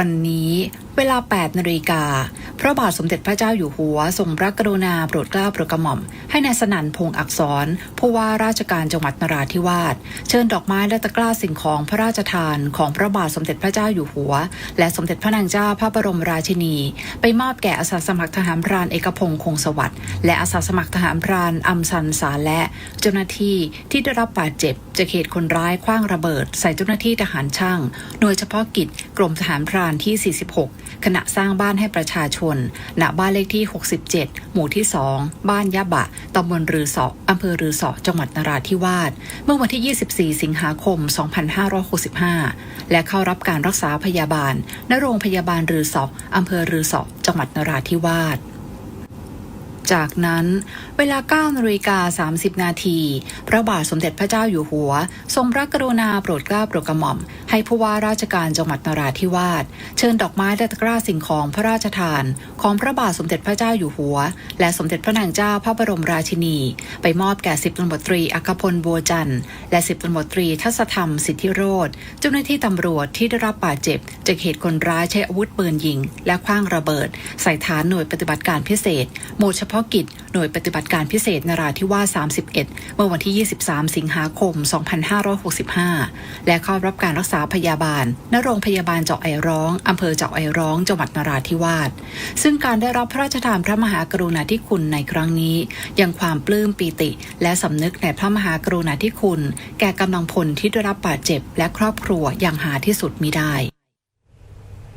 วันนี้เวลา 8นาฬิกา พระบาทสมเด็จพระเจ้าอยู่หัว ทรงพระกรุณาโปรดเกล้าโปรดกระหม่อม ให้นายสนั่นพงอักษร ผู้ว่าราชการจังหวัดนราธิวาส เชิญดอกไม้และตะกร้าสิ่งของพระราชทานของพระบาทสมเด็จพระเจ้าอยู่หัว และสมเด็จพระนางเจ้าพระบรมราชินี ไปมอบแก่อาสาสมัครทหารพรานเอกพงษ์คงสวัสดิ์และอาสาสมัครทหารพรานอัมซันสาและเจ้าหน้าที่ที่ได้รับบาดเจ็บจากเหตุคนร้ายคว้างระเบิด ใส่เจ้าหน้าที่ทหารช่างหน่วยเฉพาะกิจกรมทหารพรานที่ 46 ขณะสร้างบ้านให้ประชาชน ณ บ้านเลขที่ 67 หมู่ที่ 2 บ้านยะบะ ตำบลรือสออำเภอรือสอจังหวัดนราธิวาส เมื่อวันที่ 24 สิงหาคม 2565 และเข้ารับการรักษาพยาบาล ณ โรงพยาบาลรือสออำเภอรือสอจังหวัดนราธิวาส จากนั้นเวลา9นาฬิกา30 นาที พระบาทสมเด็จพระเจ้าอยู่หัว ทรงพระกรุณาโปรดเกล้าโปรดกระหม่อม ให้ผู้ว่าราชการจังหวัดนราธิวาส เชิญดอกไม้และตะกร้าสิ่งของพระราชทาน ของพระบาทสมเด็จพระเจ้าอยู่หัว และสมเด็จพระนางเจ้าพระบรมราชินี ไปมอบแก่สิบตำรวจตรีอัคพลบัวจันทร์และสิบตำรวจตรีทัศธรรมสิทธิโรธเจ้าหน้าที่ตำรวจที่ได้รับบาดเจ็บจากเหตุคนร้ายใช้อาวุธปืนยิง และคว้างระเบิด ใส่ฐานหน่วยปฏิบัติการพิเศษหมู่เฉพาะาะกิจหน่วยปฏิบัติการพิเศษนราธิวาส 31 เมื่อวันที่ 23 สิงหาคม 2565 และเข้ารับการรักษาพยาบาล ณ โรงพยาบาลเจาะไอร้อง อำเภอเจาะไอร้อง จังหวัดนราธิวาส ซึ่งการได้รับพระราชทานพระมหากรุณาธิคุณในครั้งนี้ ยังความปลื้มปีติ และสำนึกในพระมหากรุณาธิคุณ แก่กำลังพลที่ได้รับบาดเจ็บ และครอบครัวอย่างหาที่สุดมิได้